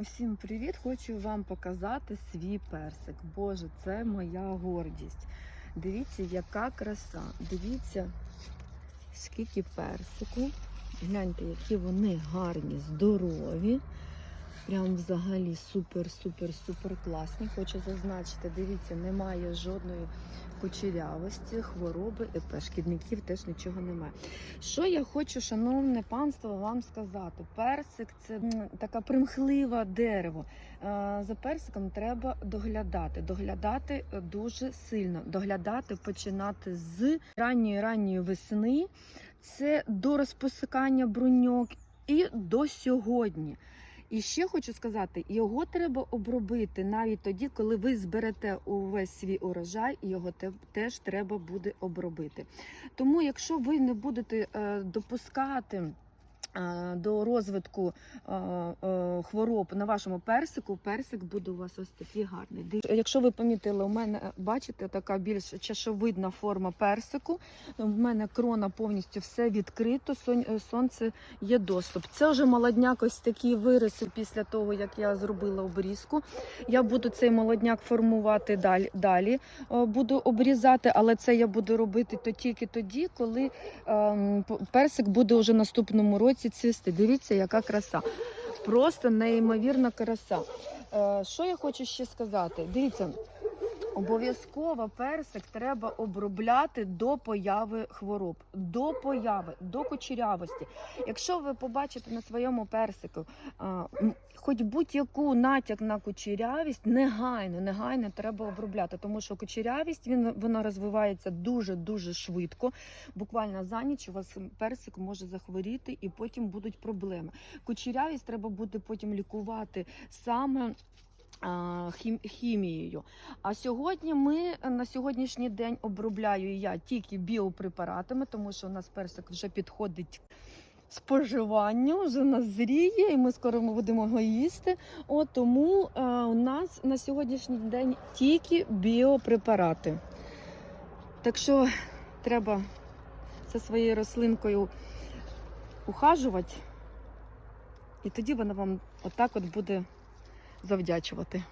Усім привіт! Хочу вам показати свій персик. Боже, це моя гордість. Дивіться, яка краса. Дивіться, скільки персику. Гляньте, які вони гарні, здорові. Прям взагалі супер-супер-супер класні. Хочу зазначити, дивіться, немає жодної кучерявості, хвороби, еп, шкідників теж нічого немає. Що я хочу, шановне панство, вам сказати? Персик це м, таке примхливе дерево. Е, За персиком треба доглядати. Доглядати е, дуже сильно. Доглядати починати з ранньої ранньої весни. Це до розпосикання бруньок і до сьогодні. І ще хочу сказати, його треба обробити навіть тоді, коли ви зберете увесь свій урожай, його теж треба буде обробити. Тому, якщо ви не будете е, допускати до розвитку е, е, хвороб на вашому персику, персик буде у вас ось такий гарний. Якщо ви помітили, у мене е, бачите така більш чашовидна форма персику. У мене крона повністю все відкрито, е, сонце є доступ. Це вже молодняк, ось такі вириси після того, як я зробила обрізку. Я буду цей молодняк формувати далі. далі е, буду обрізати, але це я буду робити то тільки тоді, коли ем, персик буде вже наступному році цвісти. Дивіться, яка краса. Просто неймовірна краса. Е, що я хочу ще сказати? Дивіться. Обов'язково персик треба обробляти до появи хвороб, до появи, до кучерявості. Якщо ви побачите на своєму персику а, хоч будь-яку натяк на кучерявість, негайно, негайно треба обробляти, тому що кучерявість він вона розвивається дуже дуже швидко. Буквально за ніч у вас персик може захворіти, і потім будуть проблеми. Кучерявість треба буде потім лікувати саме. Хімією. А сьогодні ми на сьогоднішній день обробляю я тільки біопрепаратами, тому що у нас персик вже підходить споживанню, вже назріє, і ми скоро будемо його їсти. От тому е, у нас на сьогоднішній день тільки біопрепарати. Так що треба за своєю рослинкою ухажувати, і тоді вона вам отак от буде завдячувати.